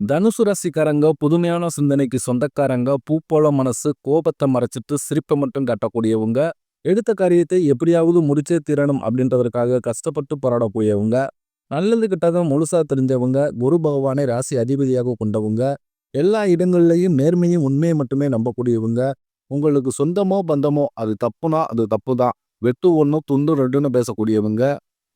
தனுசு ராசிக்காரங்க புதுமையான சிந்தனைக்கு சொந்தக்காரங்க பூப்போல மனசு கோபத்தை மறைச்சிட்டு சிரிப்பை மட்டும் கட்டக்கூடியவங்க எடுத்த காரியத்தை எப்படியாவது முடிச்சே தீரணும் அப்படின்றதற்காக கஷ்டப்பட்டு போராடக்கூடியவங்க நல்லது கிட்டத முழுசா தெரிஞ்சவங்க குரு பகவானை ராசி அதிபதியாக கொண்டவங்க எல்லா இடங்கள்லையும் நேர்மையும் உண்மையை மட்டுமே நம்பக்கூடியவங்க உங்களுக்கு சொந்தமோ பந்தமோ அது தப்புனா அது தப்பு தான் வெட்டு ஒன்றும் துண்டு ரெண்டுன்னு பேசக்கூடியவங்க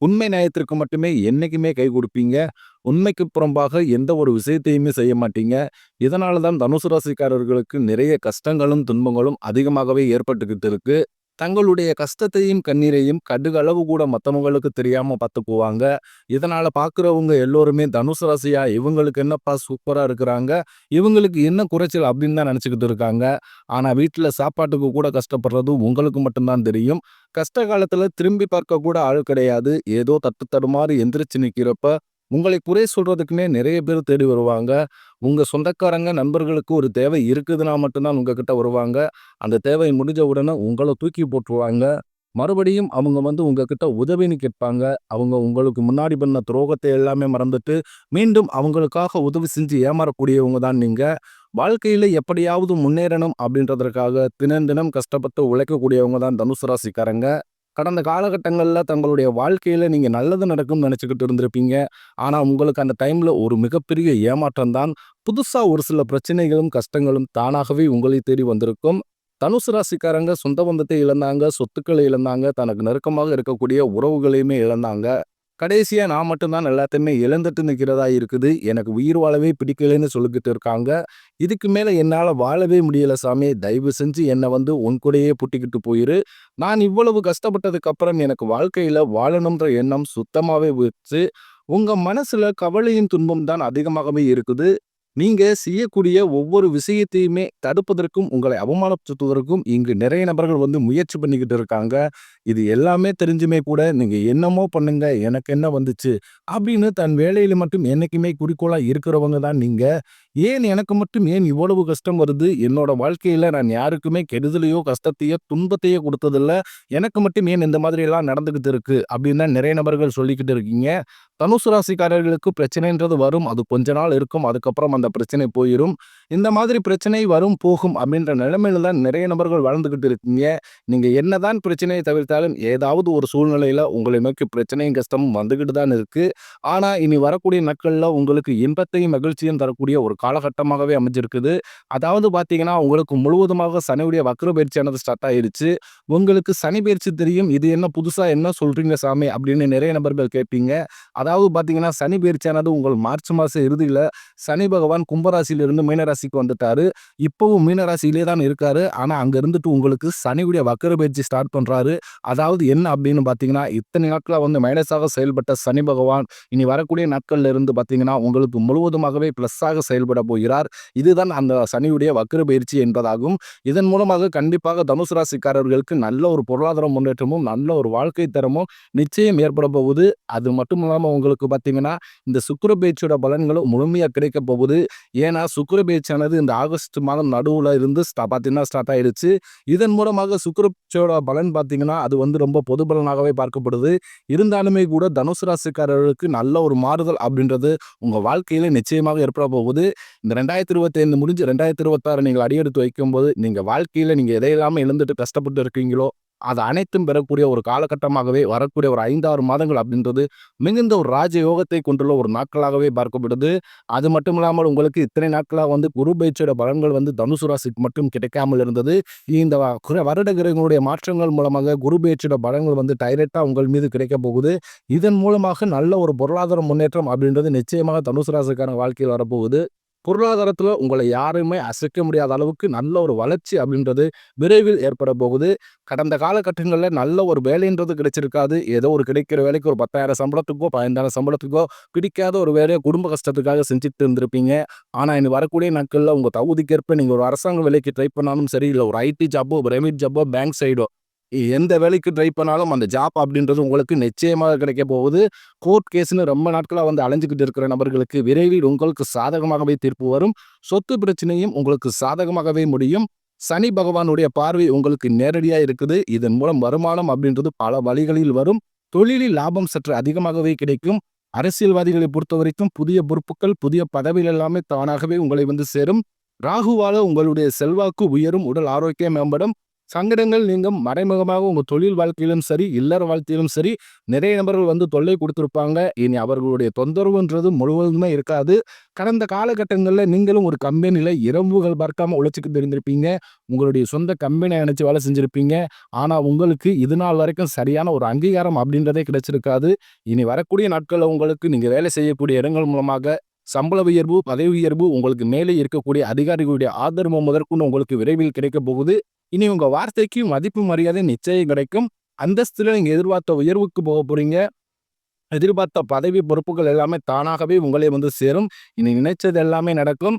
உண்மை நியாயத்திற்கு மட்டுமே என்னைக்குமே கை கொடுப்பீங்க. உண்மைக்கு புறம்பாக எந்த ஒரு விஷயத்தையுமே செய்ய மாட்டீங்க. இதனால தான் தனுசு ராசிக்காரர்களுக்கு நிறைய கஷ்டங்களும் துன்பங்களும் அதிகமாகவே ஏற்பட்டுக்கிட்டு இருக்கு. தங்களுடைய கஷ்டத்தையும் கண்ணீரையும் கடுகளவு கூட மற்றவங்களுக்கு தெரியாம பார்த்துக்குவாங்க. இதனால பார்க்குறவங்க எல்லோருமே தனுசு ராசியா இவங்களுக்கு என்னப்பா சூப்பரா இருக்கிறாங்க இவங்களுக்கு என்ன குறைச்சல் அப்படின்னு தான் நினச்சிக்கிட்டு இருக்காங்க. ஆனா வீட்டில் சாப்பாட்டுக்கு கூட கஷ்டப்படுறது உங்களுக்கு மட்டும்தான் தெரியும். கஷ்ட காலத்துல திரும்பி பார்க்க கூட ஆள் கிடையாது. ஏதோ தட்டு தடுமாறி எந்திரிச்சு நிற்கிறப்ப உங்களை குறை சொல்றதுக்குன்னே நிறைய பேர் தேடி வருவாங்க. உங்க சொந்தக்காரங்க நண்பர்களுக்கு ஒரு தேவை இருக்குதுன்னா மட்டும்தான் உங்ககிட்ட வருவாங்க. அந்த தேவை முடிஞ்ச உடனே உங்களை தூக்கி போட்டுருவாங்க. மறுபடியும் அவங்க வந்து உங்ககிட்ட உதவின்னு கேட்பாங்க. அவங்க உங்களுக்கு முன்னாடி பண்ண துரோகத்தை எல்லாமே மறந்துட்டு மீண்டும் அவங்களுக்காக உதவி செஞ்சு ஏமாறக்கூடியவங்க தான் நீங்கள் வாழ்க்கையில் எப்படியாவது முன்னேறணும் அப்படின்றதற்காக தினம் தினம் கஷ்டப்பட்டு உழைக்கக்கூடியவங்க தான் தனுசு ராசிக்காரங்க. கடந்த காலகட்டங்களில் தங்களுடைய வாழ்க்கையில் நீங்கள் நல்லது நடக்கும்னு நினச்சிக்கிட்டு இருந்திருப்பீங்க. ஆனால் உங்களுக்கு அந்த டைமில் ஒரு மிகப்பெரிய ஏமாற்றம் தான். புதுசாக ஒரு சில பிரச்சனைகளும், கஷ்டங்களும் தானாகவே உங்களை தேடி வந்திருக்கும். தனுசு ராசிக்காரங்க சொந்த பந்தத்தை இழந்தாங்க, சொத்துக்களை இழந்தாங்க, தனக்கு நெருக்கமாக இருக்கக்கூடிய உறவுகளையுமே இழந்தாங்க. கடைசியாக நான் மட்டும்தான் எல்லாத்தையுமே இழந்துட்டு நிற்கிறதா இருக்குது. எனக்கு உயிர் வாழவே பிடிக்கலைன்னு சொல்லிக்கிட்டு இருக்காங்க. இதுக்கு மேலே என்னால் வாழவே முடியல சாமி. தயவு செஞ்சு என்னை வந்து உன் கூடையே புட்டிக்கிட்டு போயிரு. நான் இவ்வளவு கஷ்டப்பட்டதுக்கப்புறம் எனக்கு வாழ்க்கையில் வாழணுன்ற எண்ணம் சுத்தமாகவே வச்சு உங்கள் மனசில் கவலையின் துன்பம் தான் அதிகமாகவே இருக்குது. நீங்க செய்யக்கூடிய ஒவ்வொரு விஷயத்தையுமே தடுப்பதற்கும், உங்களை அவமானப்படுத்துவதற்கும் இங்கு நிறைய நபர்கள் வந்து முயற்சி பண்ணிக்கிட்டு இருக்காங்க. இது எல்லாமே தெரிஞ்சுமே கூட நீங்க என்னமோ பண்ணுங்க, எனக்கு என்ன வந்துச்சு அப்படின்னு தன் வேலையில மட்டும் என்னைக்குமே குறிக்கோளா இருக்கிறவங்க தான் நீங்க. ஏன் எனக்கு மட்டும் ஏன் இவ்வளவு கஷ்டம் வருது? என்னோட வாழ்க்கையில நான் யாருக்குமே கெடுதலையோ, கஷ்டத்தையோ, துன்பத்தையோ கொடுத்ததில்ல எனக்கு மட்டும் ஏன் இந்த மாதிரி எல்லாம் நடந்துகிட்டு இருக்கு? அப்படின்னு தான் நிறைய நபர்கள் சொல்லிக்கிட்டு இருக்கீங்க. தனுசு ராசிக்காரர்களுக்கு பிரச்சனைன்றது வரும். அது கொஞ்ச நாள் இருக்கும். அதுக்கப்புறம் அந்த பிரச்சனை போயிரும். இந்த மாதிரி பிரச்சனை வரும், போகும் அப்படின்ற நிலைமையில தான் நிறைய நபர்கள் வளர்ந்துக்கிட்டு இருக்கீங்க. நீங்கள் என்னதான் பிரச்சனையை தவிர்த்தாலும் ஏதாவது ஒரு சூழ்நிலையில் உங்களை நோக்கி பிரச்சனையும், கஷ்டமும் வந்துக்கிட்டு தான் இருக்குது ஆனால் இனி வரக்கூடிய நாட்களில் உங்களுக்கு இன்பத்தையும், மகிழ்ச்சியும் தரக்கூடிய ஒரு காலகட்டமாகவே அமைஞ்சிருக்குது. அதாவது பார்த்தீங்கன்னா, உங்களுக்கு முழுவதுமாக சனியுடைய வக்ர பயிற்சியானது ஸ்டார்ட் ஆயிடுச்சு உங்களுக்கு சனி பயிற்சி தெரியும். இது என்ன புதுசாக என்ன சொல்கிறீங்க சாமி? அப்படின்னு நிறைய நபர்கள் கேட்பீங்க. அதாவது அதாவது பார்த்தீங்கன்னா, சனி பயிற்சியானது உங்கள் மார்ச் மாதம் இறுதியில் சனி பகவான் கும்பராசியிலிருந்து மீனராசிக்கு வந்துட்டாரு. இப்போவும் மீனராசியிலே தான் இருக்காரு. ஆனால் அங்கே இருந்துட்டு உங்களுக்கு சனியுடைய வக்கர பயிற்சி ஸ்டார்ட் பண்ணுறாரு அதாவது என்ன அப்படின்னு பார்த்தீங்கன்னா, இத்தனை நாட்களில் வந்து மைனஸாக செயல்பட்ட சனி பகவான் இனி வரக்கூடிய நாட்களில் இருந்து பார்த்தீங்கன்னா, உங்களுக்கு முழுவதுமாகவே ப்ளஸ்ஸாக செயல்பட போகிறார். இதுதான் அந்த சனியுடைய வக்கர பயிற்சி என்பதாகும். இதன் மூலமாக கண்டிப்பாக தனுசு ராசிக்காரர்களுக்கு நல்ல ஒரு பொருளாதார முன்னேற்றமும், நல்ல ஒரு வாழ்க்கை தரமும் நிச்சயம் ஏற்பட போகுது. அது மட்டும் இல்லாமல் உங்களுக்கு பார்த்தீங்கன்னா, இந்த சுக்கர பேச்சோட பலன்களும் முழுமையாக கிடைக்க போகுது. ஏன்னா, சுக்கர பேச்சானது இந்த ஆகஸ்ட் மாதம் நடுவில் இருந்து ஸ்டா பார்த்தீங்கன்னா ஸ்டார்ட் ஆயிடுச்சு இதன் மூலமாக சுக்கிர பலன் பார்த்தீங்கன்னா, அது வந்து ரொம்ப பொது பலனாகவே பார்க்கப்படுது. இருந்தாலுமே கூட தனுசு ராசிக்காரர்களுக்கு நல்ல ஒரு மாறுதல் அப்படின்றது உங்கள் வாழ்க்கையில நிச்சயமாக ஏற்பட போகுது. இந்த 2025 முடிஞ்சு 2026 நீங்கள் அடியெடுத்து வைக்கும்போது, நீங்கள் வாழ்க்கையில் நீங்கள் எதையெல்லாம் எழுந்துட்டு கஷ்டப்பட்டு இருக்கீங்களோ, அது அனைத்தும் பெறக்கூடிய ஒரு காலகட்டமாகவே வரக்கூடிய ஒரு 5, 6 மாதங்கள் அப்படின்றது மிகுந்த ஒரு ராஜயோகத்தை கொண்டுள்ள ஒரு நாட்களாகவே பார்க்கப்படுது. அது மட்டும் இல்லாமல் உங்களுக்கு இத்தனை நாட்களாக வந்து குரு பயிற்சியோட பலன்கள் வந்து தனுசு ராசிக்கு மட்டும் கிடைக்காமல் இருந்தது. இந்த வருட கிரகங்களுடைய மாற்றங்கள் மூலமாக குரு பயிற்சியோட பலன்கள் வந்து டைரக்டாக உங்கள் மீது கிடைக்க போகுது. இதன் மூலமாக நல்ல ஒரு பொருளாதார முன்னேற்றம் அப்படின்றது நிச்சயமாக தனுசு ராசிக்கான வாழ்க்கையில் வரப்போகுது. பொருளாதாரத்தில் உங்களை யாருமே அசைக்க முடியாத அளவுக்கு நல்ல ஒரு வளர்ச்சி அப்படின்றது விரைவில் ஏற்பட போகுது. கடந்த காலகட்டங்களில் நல்ல ஒரு வேலைன்றது கிடைச்சிருக்காது. ஏதோ ஒரு கிடைக்கிற வேலைக்கு ஒரு 10,000 சம்பளத்துக்கோ, 15,000 சம்பளத்துக்கோ பிடிக்காத ஒரு வேலையை குடும்ப கஷ்டத்துக்காக செஞ்சுட்டு இருந்திருப்பீங்க. ஆனால் இனி வரக்கூடிய நாட்களில் உங்கள் தகுதிக்கேற்ப நீங்கள் ஒரு அரசாங்க வேலைக்கு ட்ரை பண்ணாலும் சரி, இல்லை ஒரு ஐடி ஜாப்போ, பிரைவேட் ஜாப்போ, பேங்க் சைடோ எந்த வேலைக்கு ட்ரை பண்ணாலும் அந்த ஜாப் அப்படின்றது உங்களுக்கு நிச்சயமாக கிடைக்க போகுது. கோர்ட் கேஸ்னு ரொம்ப நாட்களா வந்து அலைஞ்சுகிட்டு இருக்கிற நபர்களுக்கு விரைவில் உங்களுக்கு சாதகமாகவே தீர்ப்பு வரும். சொத்து பிரச்சனையும் உங்களுக்கு சாதகமாகவே முடியும். சனி பகவானுடைய பார்வை உங்களுக்கு நேரடியா இருக்குது. இதன் மூலம் வருமானம் அப்படின்றது பல வழிகளில் வரும். தொழிலில் லாபம் சற்று அதிகமாகவே கிடைக்கும். அரசியல்வாதிகளை பொறுத்த வரைக்கும் புதிய பொறுப்புகள் புதிய பதவிகள் எல்லாமே தானாகவே உங்களை வந்து சேரும் ராகுவால உங்களுடைய செல்வாக்கு உயரும் உடல் ஆரோக்கியம் மேம்படும் சங்கடங்கள் நீங்கள் மறைமுகமாக உங்கள் தொழில் வாழ்க்கையிலும் சரி இல்லற வாழ்க்கையிலும் சரி நிறைய நபர்கள் வந்து தொல்லை கொடுத்துருப்பாங்க. இனி அவர்களுடைய தொந்தரவுன்றது முழுவதுமே இருக்காது. கடந்த காலகட்டங்களில் நீங்களும் ஒரு கம்பெனியில் இரவுகள் பார்க்காம உழைச்சிக்கிட்டு இருந்திருப்பீங்க. உங்களுடைய சொந்த கம்பெனியை நினச்சி வேலை செஞ்சுருப்பீங்க. ஆனால் உங்களுக்கு இது நாள் வரைக்கும் சரியான ஒரு அங்கீகாரம் அப்படின்றதே கிடைச்சிருக்காது. இனி வரக்கூடிய நாட்களில் உங்களுக்கு நீங்கள் வேலை செய்யக்கூடிய இடங்கள் மூலமாக சம்பள உயர்வு பதவி உயர்வு உங்களுக்கு மேலே இருக்கக்கூடிய அதிகாரிகளுடைய ஆதரவு முதற்கொண்டு உங்களுக்கு விரைவில் கிடைக்க போகுது. இனி உங்க வார்த்தைக்கு மதிப்பு மரியாதை நிச்சயம் கிடைக்கும். அந்தஸ்துல நீங்க எதிர்பார்த்த உயர்வுக்கு போக போறீங்க. எதிர்பார்த்த பதவி பொறுப்புகள் எல்லாமே தானாகவே உங்களே வந்து சேரும். இனி நினைச்சது எல்லாமே நடக்கும்.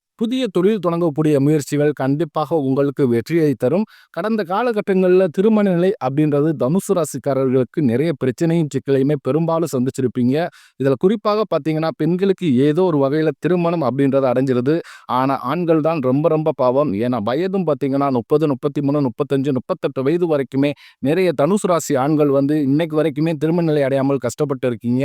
புதிய தொழில் தொடங்கக்கூடிய முயற்சிகள் கண்டிப்பாக உங்களுக்கு வெற்றியை தரும். கடந்த காலகட்டங்களில் திருமண நிலை அப்படின்றது தனுசு ராசிக்காரர்களுக்கு நிறைய பிரச்சனையும் சிக்கலையுமே பெரும்பாலும் சந்திச்சிருப்பீங்க. இதில் குறிப்பாக பார்த்தீங்கன்னா பெண்களுக்கு ஏதோ ஒரு வகையில் திருமணம் அப்படின்றது அடைஞ்சிருது. ஆனால் ஆண்கள் தான் ரொம்ப ரொம்ப பாவம். ஏன்னா வயதும் பார்த்தீங்கன்னா முப்பது முப்பத்தி மூணு முப்பத்தஞ்சு முப்பத்தெட்டு வயது வரைக்குமே நிறைய தனுசு ராசி ஆண்கள் வந்து இன்னைக்கு வரைக்குமே திருமண நிலை அடையாமல் கஷ்டப்பட்டு இருக்கீங்க.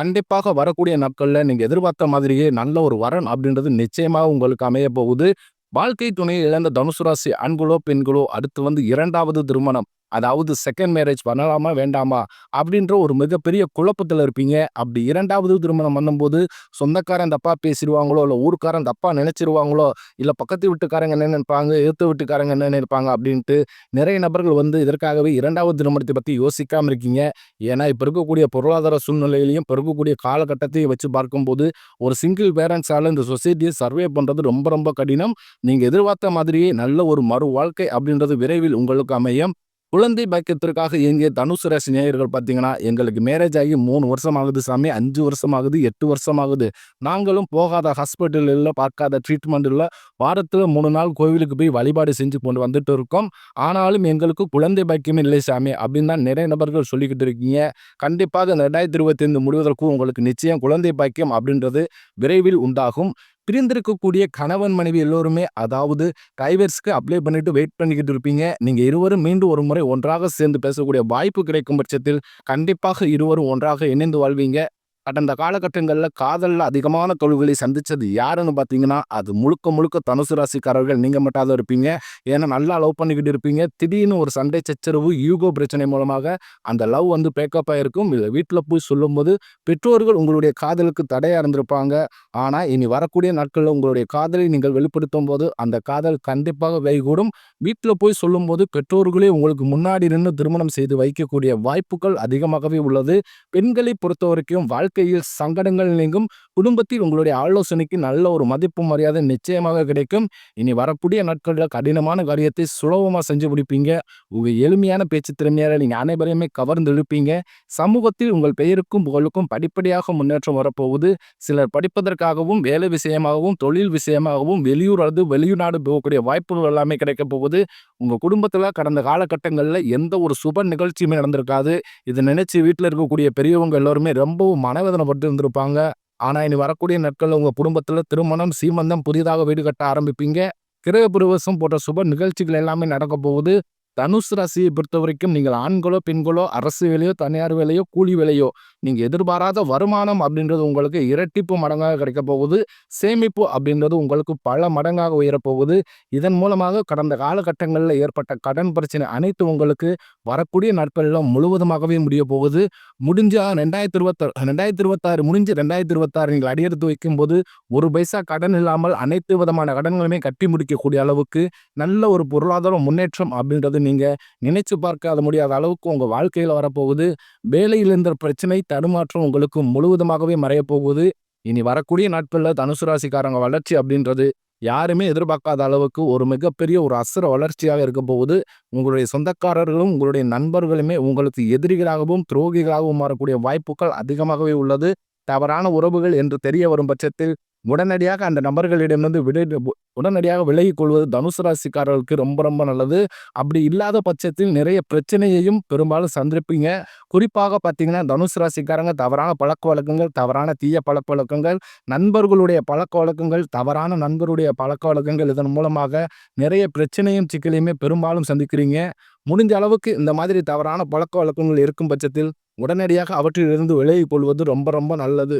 கண்டிப்பாக வரக்கூடிய நாட்களில் நீங்கள் எதிர்பார்த்த மாதிரியே நல்ல ஒரு வரன் அப்படின்றது நிச்சயமாக உங்களுக்கு உங்களுக்கு அமைய போகுது வாழ்க்கை துணையை இழந்த தனுசு ராசி ஆண்களோ பெண்களோ அடுத்து வந்து இரண்டாவது திருமணம். அதாவது செகண்ட் மேரேஜ் பண்ணலாமா வேண்டாமா அப்படின்ற ஒரு மிகப்பெரிய குழப்பத்தில் இருப்பீங்க. அப்படி இரண்டாவது திருமணம் பண்ணும்போது சொந்தக்காரன் தப்பா பேசிடுவாங்களோ இல்லை ஊருக்காரன் தப்பா நினைச்சிருவாங்களோ இல்லை பக்கத்து வீட்டுக்காரங்க என்ன நினைப்பாங்க எழுத்து வீட்டுக்காரங்க என்ன நினைப்பாங்க அப்படின்ட்டு நிறைய நபர்கள் வந்து இதற்காகவே இரண்டாவது திருமணத்தை பற்றி யோசிக்காமல் இருக்கீங்க. ஏன்னா இப்போ இருக்கக்கூடிய பொருளாதார சூழ்நிலையிலையும் இப்போ இருக்கக்கூடிய காலகட்டத்தையும் வச்சு பார்க்கும்போது ஒரு சிங்கிள் பேரண்ட்ஸால் இந்த சொசைட்டியை சர்வே பண்ணுறது ரொம்ப ரொம்ப கடினம். நீங்கள் எதிர்பார்த்த மாதிரியே நல்ல ஒரு மறு வாழ்க்கை அப்படின்றது விரைவில் உங்களுக்கு அமையும். குழந்தை பாக்கியத்திற்காக இயங்கிய தனுசு ராசி நேயர்கள் பார்த்தீங்கன்னா எங்களுக்கு மேரேஜ் ஆகி மூணு வருஷம் ஆகுது சாமி அஞ்சு வருஷம் ஆகுது எட்டு வருஷம் ஆகுது நாங்களும் போகாத ஹாஸ்பிட்டல் இல்லை பார்க்காத ட்ரீட்மெண்ட் இல்லை வாரத்தில் மூணு நாள் கோவிலுக்கு போய் வழிபாடு செஞ்சு கொண்டு வந்துட்டு இருக்கோம். ஆனாலும் எங்களுக்கு குழந்தை பாக்கியம் இல்லை சாமி அப்படின்னு தான் நிறைய நபர்கள் சொல்லிக்கிட்டு இருக்கீங்க. கண்டிப்பாக இந்த ரெண்டாயிரத்தி இருபத்தி ஐந்து முடிவதற்கும் உங்களுக்கு நிச்சயம் குழந்தை பாக்கியம் அப்படின்றது விரைவில் உண்டாகும். பிரிந்திருக்கக்கூடிய கணவன் மனைவி எல்லோருமே அதாவது டைவர்ஸ்க்கு அப்ளை பண்ணிட்டு வெயிட் பண்ணிக்கிட்டு இருப்பீங்க. நீங்க இருவரும் மீண்டும் ஒரு முறை ஒன்றாக சேர்ந்து பேசக்கூடிய வாய்ப்பு கிடைக்கும் பட்சத்தில் கண்டிப்பாக இருவரும் ஒன்றாக இணைந்து வாழ்வீங்க. கடந்த காலகட்டங்களில் காதலில் அதிகமான தொழில்களை சந்தித்தது யாருன்னு பார்த்தீங்கன்னா அது முழுக்க முழுக்க தனுசு ராசிக்காரர்கள். நீங்கள் மட்டும் இருப்பீங்க. ஏன்னா நல்லா லவ் பண்ணிக்கிட்டு இருப்பீங்க. திடீர்னு ஒரு சண்டை சச்சரவு யூகோ பிரச்சனை மூலமாக அந்த லவ் வந்து பேக்கப் ஆகிருக்கும் இல்லை வீட்டில் போய் சொல்லும்போது பெற்றோர்கள் உங்களுடைய காதலுக்கு தடையாக இருந்திருப்பாங்க. ஆனால் இனி வரக்கூடிய நாட்களில் உங்களுடைய காதலை நீங்கள் வெளிப்படுத்தும் போது அந்த காதல் கண்டிப்பாக வைகூடும். வீட்டில் போய் சொல்லும்போது பெற்றோர்களே உங்களுக்கு முன்னாடி நின்று திருமணம் செய்து வைக்கக்கூடிய வாய்ப்புகள் அதிகமாகவே உள்ளது. பெண்களை பொறுத்த வரைக்கும் வாழ்க்கை வாழ்க்கையில் சங்கடங்கள் நீங்கும். குடும்பத்தில் உங்களுடைய ஆலோசனைக்கு நல்ல ஒரு மதிப்பு மரியாதை நிச்சயமாக கிடைக்கும். இனி வரக்கூடிய நாட்களில் கடினமான காரியத்தை சுலபமாக செஞ்சு முடிப்பீங்க. உங்கள் எளிமையான பேச்சு திறமையால் நீங்கள் அனைவரையுமே கவர்ந்து எழுப்பீங்க சமூகத்தில் உங்கள் பெயருக்கும் புகழுக்கும் படிப்படியாக முன்னேற்றம் வரப்போகுது. சிலர் படிப்பதற்காகவும் வேலை விஷயமாகவும் தொழில் விஷயமாகவும் வெளியூர் அல்லது வெளிநாடு போகக்கூடிய வாய்ப்புகள் எல்லாமே கிடைக்க போகுது. உங்கள் குடும்பத்தில் கடந்த காலகட்டங்களில் எந்த ஒரு சுப நிகழ்ச்சியுமே நடந்திருக்காது. இதை நினைச்சு வீட்டில் இருக்கக்கூடிய பெரியவங்க எல்லோருமே ரொம்பவும் மன மனவேதனைப்பட்டு இருந்திருப்பாங்க. ஆனா இனி வரக்கூடிய நாட்கள்ல உங்க குடும்பத்துல திருமணம் சீமந்தம் புதிதாக வீடு கட்ட ஆரம்பிப்பீங்க. கிரக பிரவேசம் போன்ற சுப நிகழ்ச்சிகள் எல்லாமே நடக்க போகுது. தனுசு ராசியை பொறுத்த வரைக்கும் நீங்கள் ஆண்களோ பெண்களோ அரசு வேலையோ தனியார் வேலையோ கூலி வேலையோ நீங்கள் எதிர்பாராத வருமானம் அப்படின்றது உங்களுக்கு இரட்டிப்பு மடங்காக கிடைக்க போகுது. சேமிப்பு அப்படின்றது உங்களுக்கு பல மடங்காக உயரப்போகுது இதன் மூலமாக கடந்த காலகட்டங்களில் ஏற்பட்ட கடன் பிரச்சனை அனைத்து உங்களுக்கு வரக்கூடிய நாட்களில் முழுவதுமாகவே முடிய போகுது. முடிஞ்சால் ரெண்டாயிரத்தி இருபத்தாறு ரெண்டாயிரத்தி இருபத்தாறு முடிஞ்சு ரெண்டாயிரத்தி இருபத்தாறு நீங்கள் அடியெடுத்து வைக்கும்போது ஒரு பைசா கடன் இல்லாமல் அனைத்து விதமான கடன்களுமே கட்டி முடிக்கக்கூடிய அளவுக்கு நல்ல ஒரு பொருளாதார முன்னேற்றம் அப்படின்றது நீங்கள் நினைச்சு பார்க்காத முடியாத அளவுக்கு உங்கள் வாழ்க்கையில் வரப்போகுது. வேலையில் இருந்த பிரச்சனை தடுமாற்றம் உங்களுக்கு முழுவதுமாகவே மறையப்போகுது. இனி வரக்கூடிய நாட்களில் தனுசு ராசிக்காரங்க வளர்ச்சி அப்படின்றது யாருமே எதிர்பார்க்காத அளவுக்கு ஒரு மிகப்பெரிய ஒரு அசுர வளர்ச்சியாக இருக்க போகுது. உங்களுடைய சொந்தக்காரர்களும் உங்களுடைய நண்பர்களுமே உங்களுக்கு எதிரிகளாகவும் துரோகிகளாகவும் மாறக்கூடிய வாய்ப்புகள் அதிகமாகவே உள்ளது. தவறான உறவுகள் என்று தெரிய வரும் பட்சத்தில் உடனடியாக அந்த நபர்களிடமிருந்து விடை உடனடியாக விலகி கொள்வது தனுசு ராசிக்காரர்களுக்கு ரொம்ப ரொம்ப நல்லது. அப்படி இல்லாத பட்சத்தில் நிறைய பிரச்சனையையும் பெரும்பாலும் சந்திப்பீங்க. குறிப்பாக பார்த்தீங்கன்னா, தனுசு ராசிக்காரங்க தவறான பழக்க வழக்கங்கள் தவறான தீய பழக்கவழக்கங்கள், நண்பர்களுடைய பழக்கவழக்கங்கள், தவறான நண்பருடைய பழக்கவழக்கங்கள் இதன் மூலமாக நிறைய பிரச்சனையும், சிக்கலையுமே பெரும்பாலும் சந்திக்கிறீங்க. முடிஞ்ச அளவுக்கு இந்த மாதிரி தவறான பழக்கவழக்கங்கள் இருக்கும் பட்சத்தில் உடனடியாக அவற்றிலிருந்து விலகிக் கொள்வது ரொம்ப ரொம்ப நல்லது.